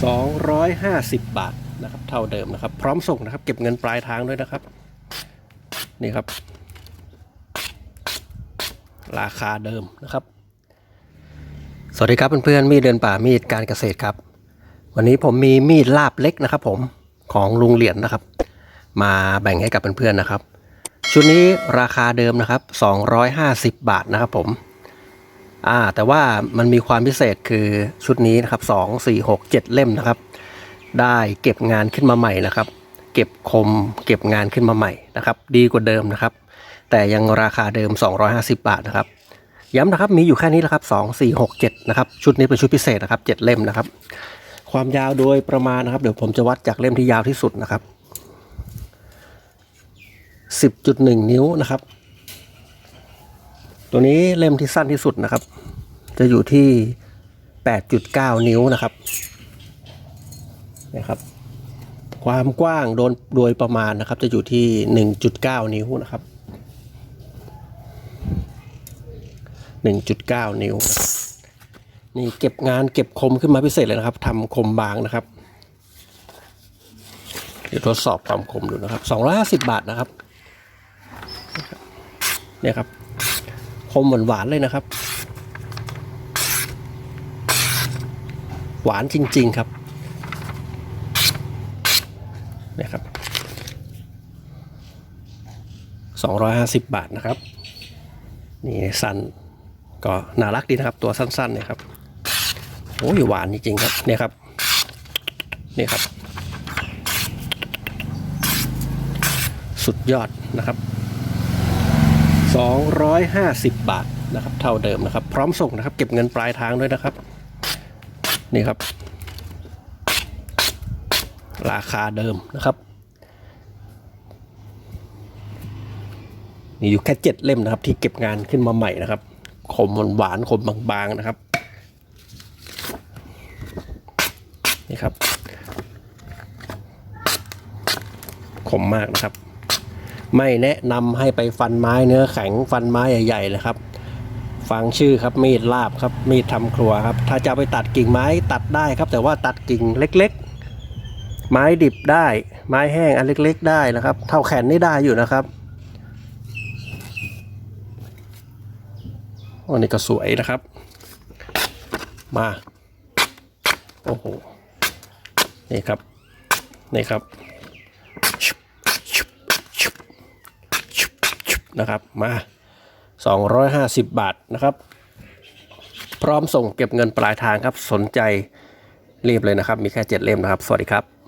250 บาทนะครับเท่าเดิมนะครับ พร้อมส่งนะครับ เก็บเงินปลายทางด้วยนะครับ นี่ครับ ราคาเดิมนะครับ สวัสดีครับเพื่อนๆมีดเดินป่ามีดการเกษตรครับ วันนี้ผมมีมีดลาบเล็กนะครับ ผมของลุงเหรียญนะครับ มาแบ่งให้กับเพื่อนๆนะครับ ชุดนี้ราคาเดิมนะครับ 250 บาทนะครับผม อ่าแต่ว่ามันมีความพิเศษคือชุดนี้นะครับ2 4 6 7เล่มนะครับ ได้เก็บงานขึ้นมาใหม่นะครับ เก็บคมเก็บงานขึ้นมาใหม่นะครับ ดีกว่าเดิมนะครับ แต่ยังราคาเดิม 250 บาทนะครับ ย้ำนะครับมีอยู่แค่นี้แหละครับ2 4 6 7นะครับ ชุดนี้เป็นชุดพิเศษนะครับ7เล่มนะครับ ความยาวโดยประมาณนะครับ เดี๋ยวผมจะวัดจากเล่มที่ยาวที่สุดนะครับ 10.1 นิ้วนะครับ ตัวนี้เล่มที่สั้นที่สุดนะครับ จะอยู่ที่ 8.9 นิ้วนะครับนะครับ ความกว้างโดนโดยประมาณนะครับ จะอยู่ที่ 1.9 นิ้วนะครับ 1.9 นิ้วนะครับนี่เก็บงานเก็บคมขึ้นมาพิเศษเลยนะครับทำคมบางนะครับ เดี๋ยวทดสอบความคมดูนะครับ 250 บาทนะครับเนี่ยครับ คมหวานๆเลยนะครับ หวานจริง ๆ ครับเนี่ยครับ250 บาทนะครับ นี่สั้นก็น่ารักดีนะครับ ตัวสั้นๆเนี่ยครับโอ้ยหวานจริงๆครับเนี่ยครับนี่ครับ สุดยอดนะครับ 250 บาทนะครับ เท่าเดิมนะครับ พร้อมส่งนะครับ เก็บเงินปลายทางด้วยนะครับ นี่ครับ ราคาเดิมนะครับ มีอยู่แค่เจ็ดเล่มนะครับ ที่เก็บงานขึ้นมาใหม่นะครับคมหวานๆคมบางๆนะครับ นี่ครับคมมากนะครับ ไม่แนะนำให้ไปฟันไม้เนื้อแข็งฟันไม้ใหญ่ๆเลยครับ ฟังชื่อครับมีดลาบครับมีดทำครัวครับ ถ้าจะไปตัดกิ่งไม้ตัดได้ครับ แต่ว่าตัดกิ่งเล็ก ๆ ไม้ดิบได้ ไม้แห้งอันเล็ก ๆ ได้นะครับ เท่าแขนนี่ได้อยู่นะครับอันนี้ก็สวยนะครับ มา โอ้โห นี่ครับ นี่ครับชุบชุบชุบ นะครับมา 250 บาทนะครับ พร้อมส่งเก็บเงินปลายทางครับสนใจรีบเลยนะครับ มีแค่ 7 เล่มนะครับ สวัสดีครับ